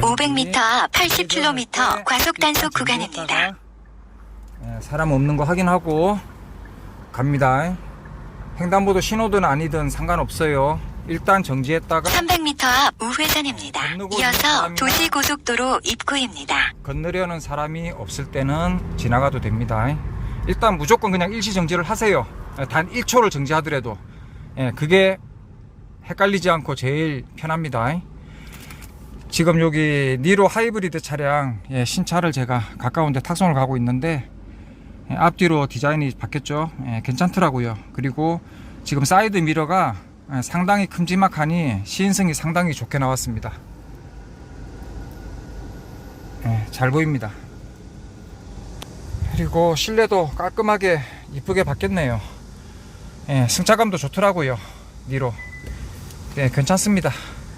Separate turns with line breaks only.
천천히
500m 앞 80km 과속 단속 구간입니다.
예, 사람 없는 거 확인하고 갑니다. 횡단보도 신호든 아니든 상관없어요. 일단 정지했다가
300m 앞 우회전입니다. 이어서 도시고속도로 입구입니다.
건너려는 사람이 없을 때는 지나가도 됩니다. 일단 무조건 그냥 일시 정지를 하세요. 예, 단 1초를 정지하더라도 예, 그게 헷갈리지 않고 제일 편합니다. 지금 여기 니로 하이브리드 차량 예, 신차를 제가 가까운데 탁송을 가고 있는데 예, 앞뒤로 디자인이 바뀌었죠. 예, 괜찮더라고요. 그리고 지금 사이드 미러가 예, 상당히 큼지막하니 시인성이 상당히 좋게 나왔습니다. 예, 잘 보입니다. 그리고 실내도 깔끔하게 이쁘게 바뀌었네요. 예, 승차감도 좋더라고요. 니로. 네, 괜찮습니다.